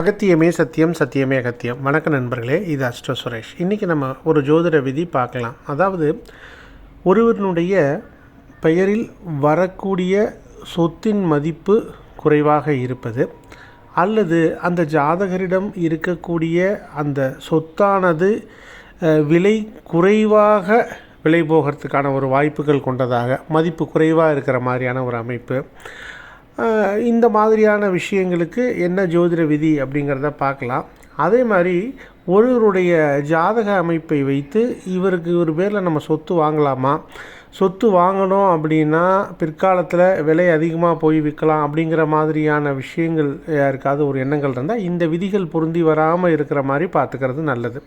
அகத்தியமே சத்தியம் சத்தியமே அகத்தியம். வணக்க நண்பர்களே இது அஷ்ட சுரேஷ். இன்றைக்கி நம்ம ஒரு ஜோதிட விதி பார்க்கலாம். அதாவது ஒருவனுடைய பெயரில் வரக்கூடிய சொத்தின் மதிப்பு குறைவாக இருப்பது அல்லது அந்த ஜாதகரிடம் இருக்கக்கூடிய அந்த சொத்தானது விலை குறைவாக விலை போகிறதுக்கான ஒரு வாய்ப்புகள் கொண்டதாக மதிப்பு குறைவாக இருக்கிற மாதிரியான ஒரு அமைப்பு இந்த மாதிரியான விஷயங்களுக்கு என்ன ஜோதிட விதி அப்படிங்கிறத பார்க்கலாம். அதே மாதிரி ஒருவருடைய ஜாதக அமைப்பை வைத்து இவருக்கு ஒரு பேரில் நம்ம சொத்து வாங்கலாமா? சொத்து வாங்கணும் அப்படின்னா பிற்காலத்தில் விலை அதிகமாக போய் விற்கலாம் அப்படிங்கிற மாதிரியான விஷயங்கள் யாருக்காவது ஒரு எண்ணங்கள் இருந்தால் இந்த விதிகள் பொருந்தி வராமல் இருக்கிற மாதிரி பார்த்துக்கிறது நல்லது.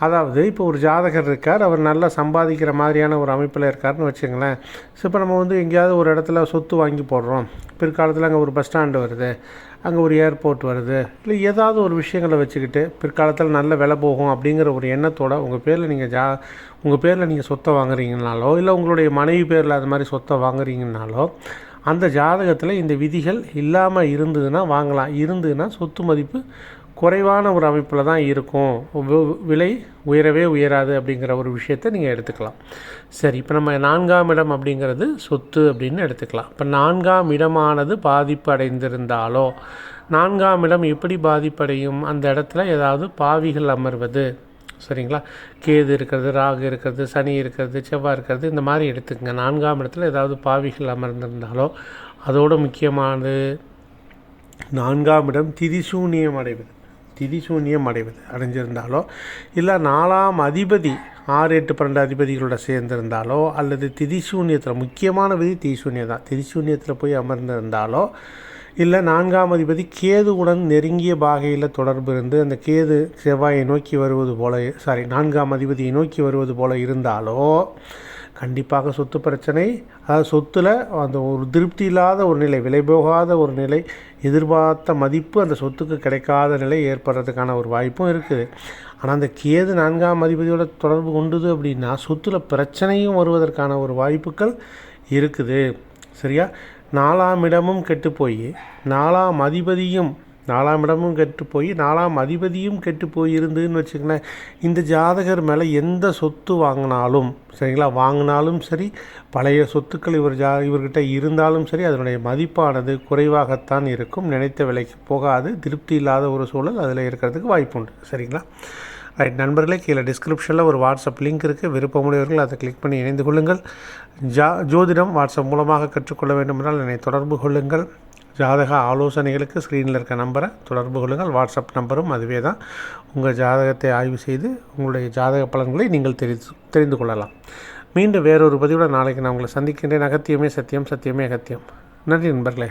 அதாவது இப்போ ஒரு ஜாதகர் இருக்கார் அவர் நல்லா சம்பாதிக்கிற மாதிரியான ஒரு அமைப்பில் இருக்காருன்னு வச்சுங்களேன் ஸோ இப்போ நம்ம வந்து எங்கேயாவது ஒரு இடத்துல சொத்து வாங்கி போடுறோம். பிற்காலத்தில் அங்கே ஒரு பஸ் ஸ்டாண்டு வருது அங்கே ஒரு ஏர்போர்ட் வருது இல்லை ஏதாவது ஒரு விஷயங்களை வச்சுக்கிட்டு பிற்காலத்தில் நல்ல விலை போகும் அப்படிங்கிற ஒரு எண்ணத்தோட உங்கள் பேரில் நீங்கள் ஜா உங்கள் பேரில் நீங்கள் சொத்தை வாங்குறீங்கனாலோ இல்லை உங்களுடைய மனைவி பேரில் அது மாதிரி சொத்தை வாங்குறீங்கனாலோ அந்த ஜாதகத்தில் இந்த விதிகள் இல்லாமல் இருந்ததுன்னா வாங்கலாம். இருந்ததுன்னா சொத்து மதிப்பு குறைவான ஒரு அமைப்பில் தான் இருக்கும். விலை உயரவே உயராது அப்படிங்கிற ஒரு விஷயத்தை நீங்கள் எடுத்துக்கலாம். சரி இப்போ நம்ம நான்காம் இடம் அப்படிங்கிறது சொத்து அப்படின்னு எடுத்துக்கலாம். இப்போ நான்காம் இடமானது பாதிப்பு அடைந்திருந்தாலோ நான்காம் இடம் எப்படி பாதிப்படையும்? அந்த இடத்துல ஏதாவது பாவிகள் அமர்வது. சரிங்களா? கேது இருக்கிறது ராகு இருக்கிறது சனி இருக்கிறது செவ்வாய் இருக்கிறது இந்த மாதிரி எடுத்துக்கங்க. நான்காம் இடத்துல ஏதாவது பாவிகள் அமர்ந்திருந்தாலோ அதோட முக்கியமானது நான்காம் இடம் திதிசூன்யம் அடைவது. திதிசூன்யம் அடைவது அடைஞ்சிருந்தாலோ இல்லை நாலாம் அதிபதி ஆறு எட்டு பன்னெண்டு அதிபதிகளோட சேர்ந்திருந்தாலோ அல்லது திதிசூன்யத்தில் முக்கியமான விதி திதிசூன்யம் தான். திதிசூன்யத்தில் போய் அமர்ந்திருந்தாலோ இல்லை நான்காம் அதிபதி கேதுவுடன் நெருங்கிய பாகையில் தொடர்பு இருந்து அந்த கேது செவ்வாயை நோக்கி வருவது போல சாரி நான்காம் அதிபதியை நோக்கி வருவது போல இருந்தாலோ கண்டிப்பாக சொத்து பிரச்சனை அதாவது சொத்தில் அந்த ஒரு திருப்தி இல்லாத ஒரு நிலை விலை போகாத ஒரு நிலை எதிர்பார்த்த மதிப்பு அந்த சொத்துக்கு கிடைக்காத நிலை ஏற்படுறதுக்கான ஒரு வாய்ப்பும் இருக்குது. ஆனால் அந்த கேது நான்காம் அதிபதியோட தொடர்பு கொண்டது அப்படின்னா சொத்தில் பிரச்சனையும் வருவதற்கான ஒரு வாய்ப்புகள் இருக்குது. சரியா? நாலாம் இடமும் கெட்டு போய் நாலாம் அதிபதியும் நாலாம் இடமும் கெட்டு போய் நாலாம் அதிபதியும் கெட்டு போயிருந்துன்னு வச்சுக்கோங்களேன் இந்த ஜாதகர் மேலே எந்த சொத்து வாங்கினாலும் சரிங்களா வாங்கினாலும் சரி பழைய சொத்துக்கள் இவர் ஜா இவர்கிட்ட இருந்தாலும் சரி அதனுடைய மதிப்பானது குறைவாகத்தான் இருக்கும். நினைத்த விலைக்கு போகாது. திருப்தி இல்லாத ஒரு சூழல் அதில் இருக்கிறதுக்கு வாய்ப்பு உண்டு. சரிங்களா? ரைட் நண்பர்களே கீழே டிஸ்கிரிப்ஷனில் ஒரு வாட்ஸ்அப் லிங்க் இருக்குது விருப்பமுடையவர்கள் அதை கிளிக் பண்ணி இணைந்து கொள்ளுங்கள். ஜா ஜோதிடம் வாட்ஸ்அப் மூலமாக கற்றுக்கொள்ள வேண்டுமென்றால் என்னை தொடர்பு கொள்ளுங்கள். ஜாதக ஆலோசனைகளுக்கு ஸ்க்ரீனில் இருக்க நம்பரை தொடர்பு கொள்ளுங்கள். வாட்ஸ்அப் நம்பரும் அதுவே தான். உங்கள் ஜாதகத்தை ஆய்வு செய்து உங்களுடைய ஜாதக பலன்களை நீங்கள் தெரிந்து தெரிந்து கொள்ளலாம். மீண்டும் வேறொரு பதிவுடன் நாளைக்கு நான் உங்களை சந்திக்கின்றேன். அகத்தியமே சத்தியம் சத்தியமே அகத்தியம். நன்றி நண்பர்களே.